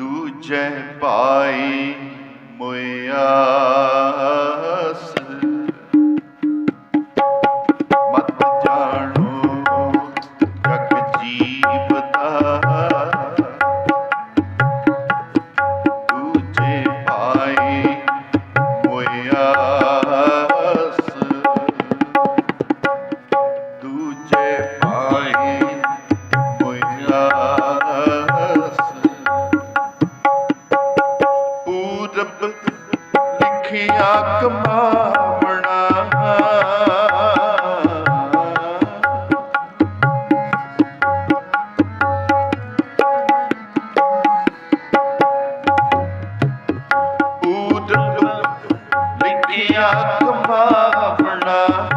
ਦੂਜੇ ਪਾਈ ਮੁਆਸ ਕਮਾਵਣਾ ਜੇ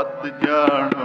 ਮਤ ਜਾਣੋ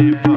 life.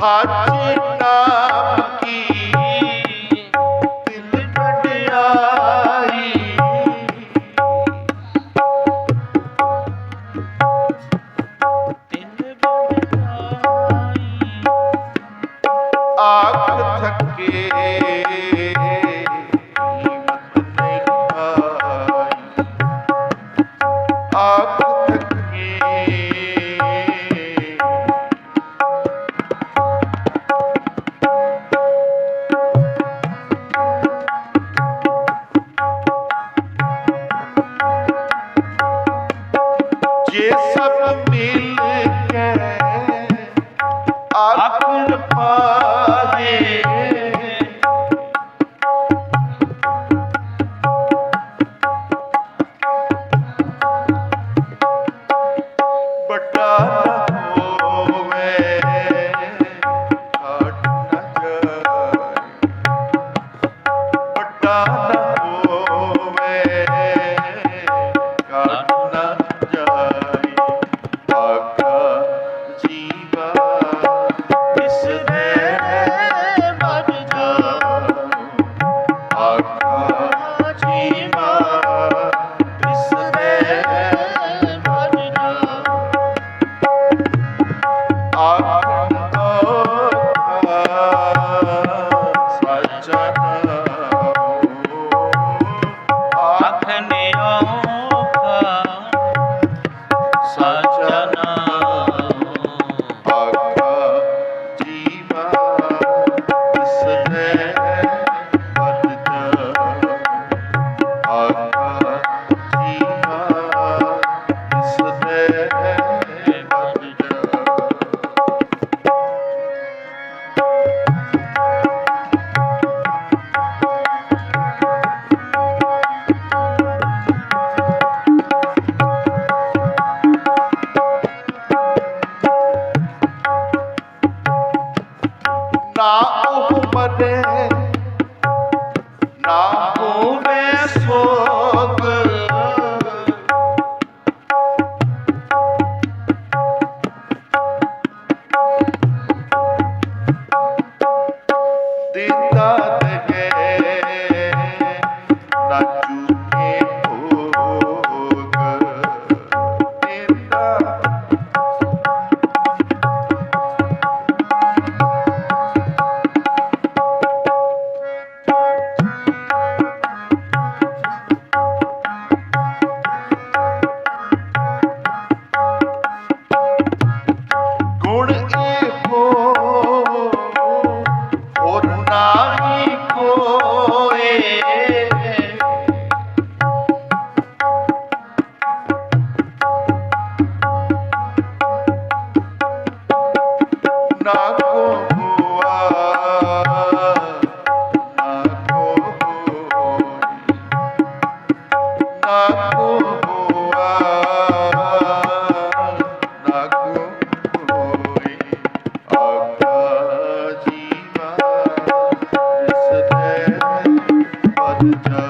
ਸਾਚੇ Thank you.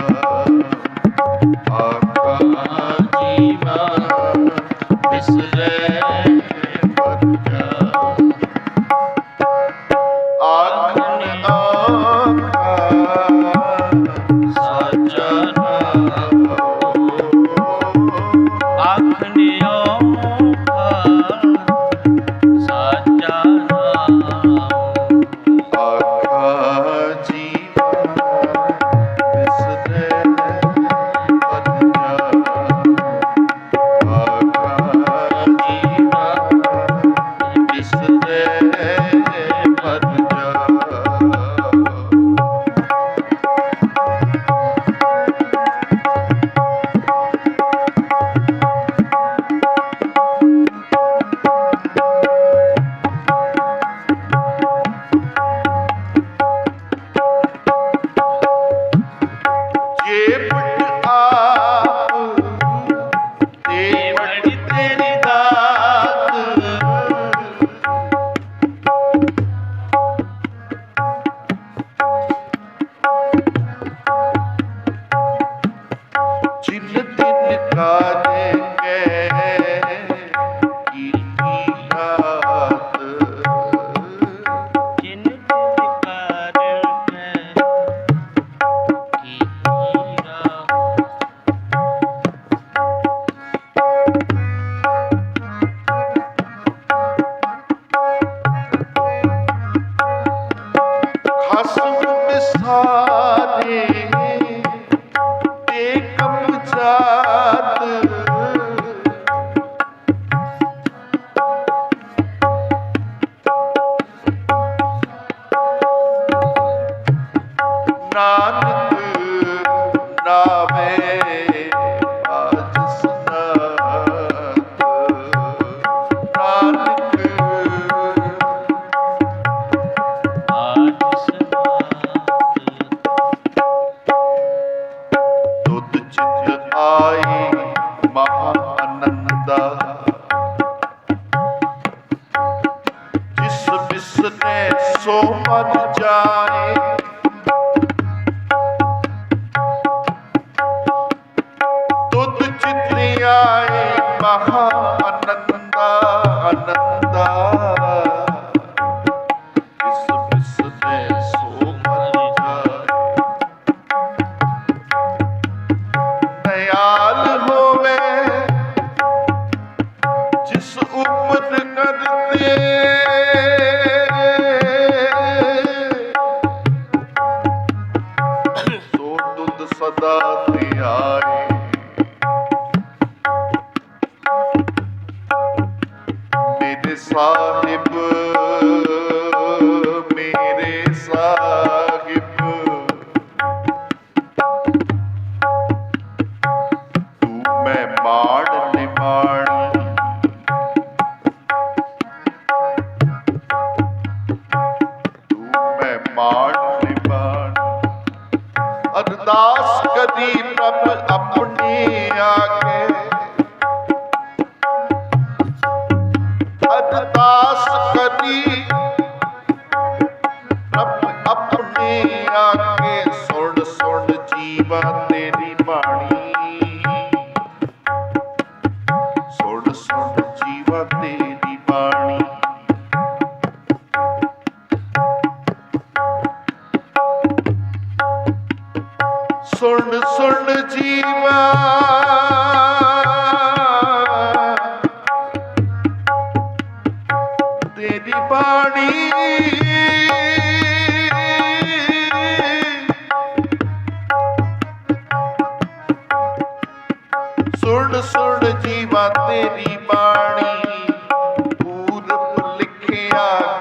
ਕਦੀ ਪ੍ਰਭ ਆਪਣੀ ਆਕੇ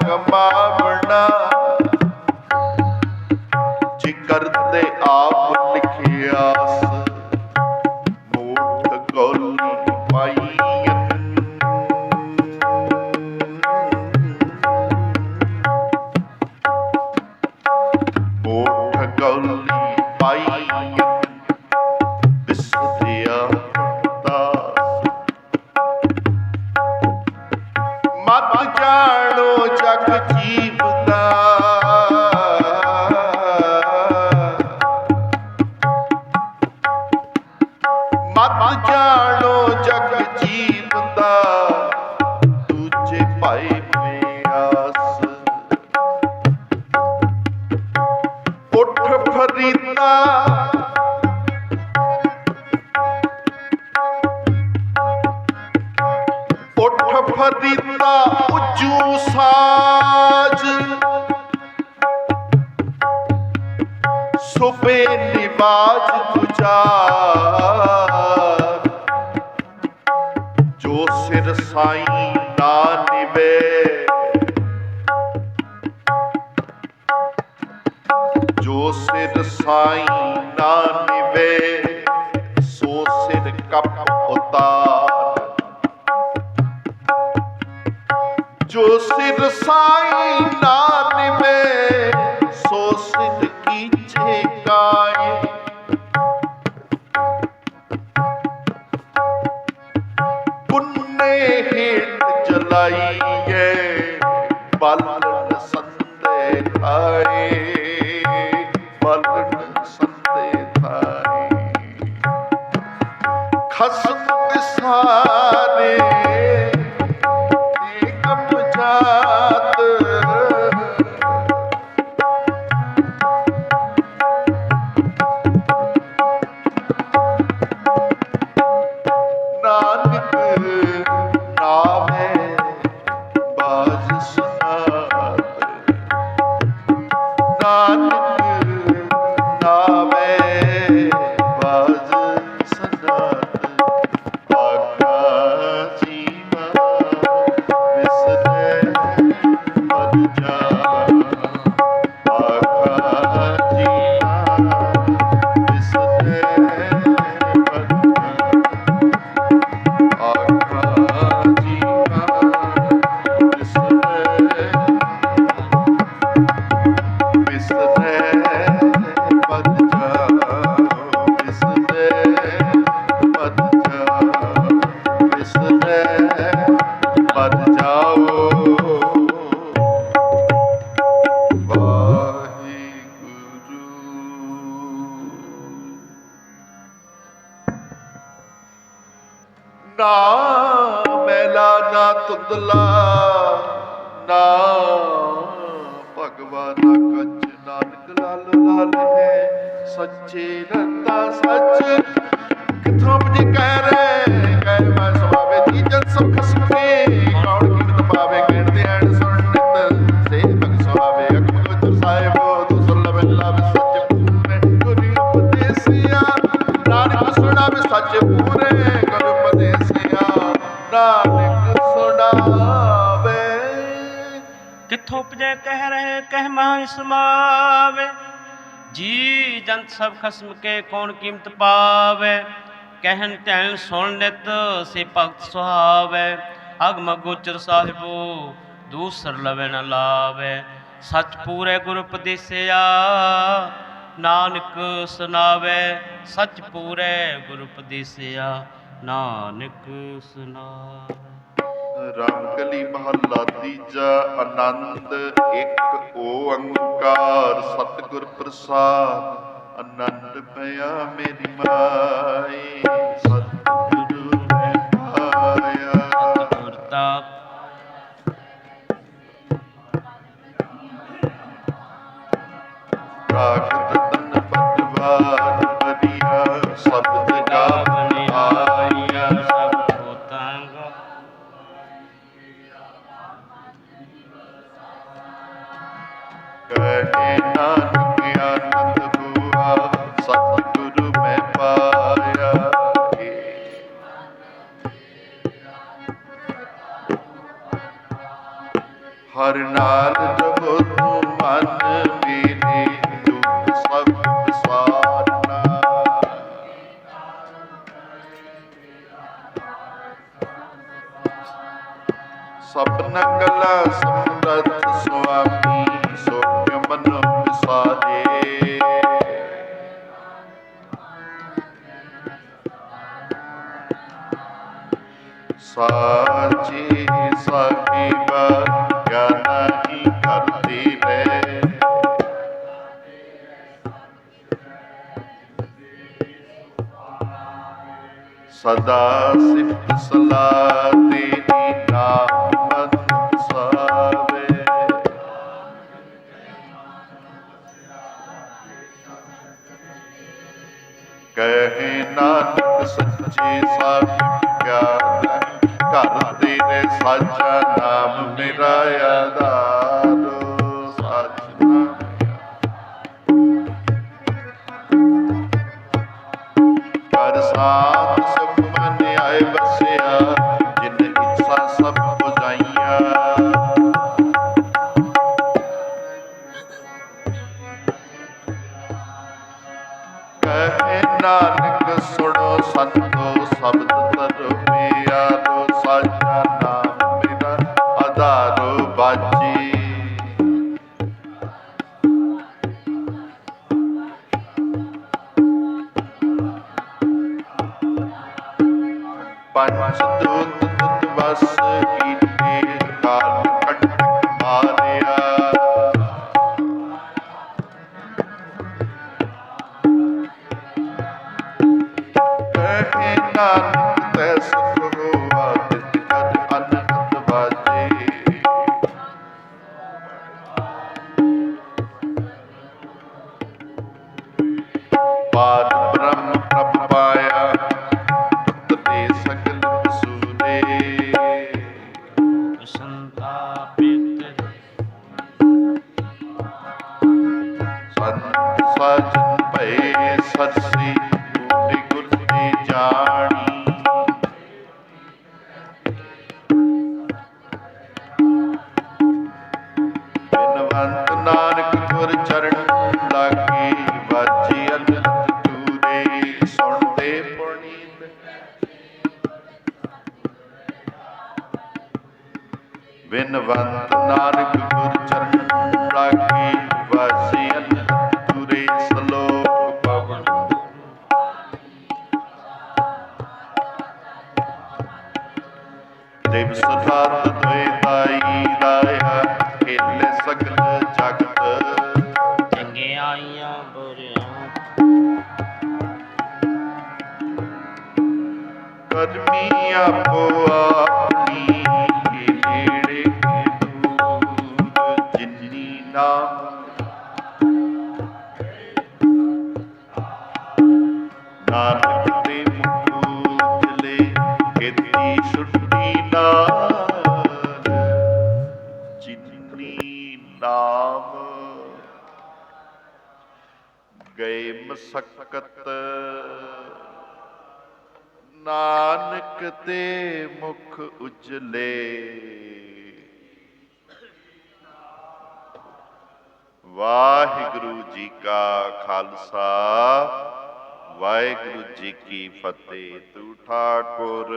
ਕਮਾਵਣਾ ਬਦੀਤਾ ਉੱਜੂ ਸਾਜ। ਸੁਬੇ ਨਿਵਾਜ ਗੁਜਾਰ ਜੋ ਸਿਰ ਸਾਈਂ ਨਾ ਨਿਵੇ। ਜੋ ਸਿਰ ਸਾਈ ਨਾ ਨਿਵੇ। ਸਿਰ ਸਾਈਂ ਨਾ ਸੋ ਸਿਰ ਕੀਚੇ ਕਾਏ ਪੁੰਨੇ ਹੇਠ ਜਲਾਈਏ ਬਲਨ ਸੰਦੇ ਥਾਏ ਕਿੱਥੋਂ ਉਪਜੈ ਕਹਿ ਰਹੇ, ਕਹਿ ਮਹਾਂ ਸਮਾਵੇ ਜੀ ਜੰਤ ਸਭ ਖਸਮ ਕੇ ਕੌਣ ਕੀਮਤ ਪਾਵੇ? ਕਹਿਣ ਧੈਨ ਸੁਣ ਨਿਤ, ਸੇ ਭਗਤ ਸੁਹਾਵੇ। ਅਗਮ ਗੋਚਰ ਸਾਹਿਬੋ, ਦੂਸਰ ਲਵੇ ਨ ਲਾਵੇ। ਸੱਚ ਪੂਰੇ ਗੁਰ ਉਪਦੇਸਿਆ ਨਾਨਕ ਸੁਨਾਵੇ ਸੱਚ ਪੂਰੇ ਗੁਰ ਉਪਦੇਸਿਆ ਨਾਨਕ ਸੁਨਾਵੇ। ਰਾਮਕਲੀ ਮਹੱਲਾ ਤੀਜਾ ਆਨੰਦ ਇੱਕ ਓੰਕਾਰ ਸਤਿਗੁਰ ਪ੍ਰਸਾਦ ਆਨੰਦ ਪਿਆ ਮੇਰੀ ਮਾਈ ਸਤਿਗੁਰੂ ਮੈਂ ਪਾਇਆ ਗੁਰਤਾ ਸਾਚੀ ਸਾਹਿਬਾ ਕਿਆ ਕਰਦੀ ਰੇ ਸਦਾ ਸਿਫਤ ਸਲਾਹ ਤੇਰੀ ਸਾਚਾ ਨਾਮ ਮੇਰਾ ਆਧਾਰ minha boa. ਖਾਲਸਾ ਵਾਹਿਗੁਰੂ ਜੀ ਕੀ ਫਤਿਹ। ਤੂ ਠਾਕੁਰ।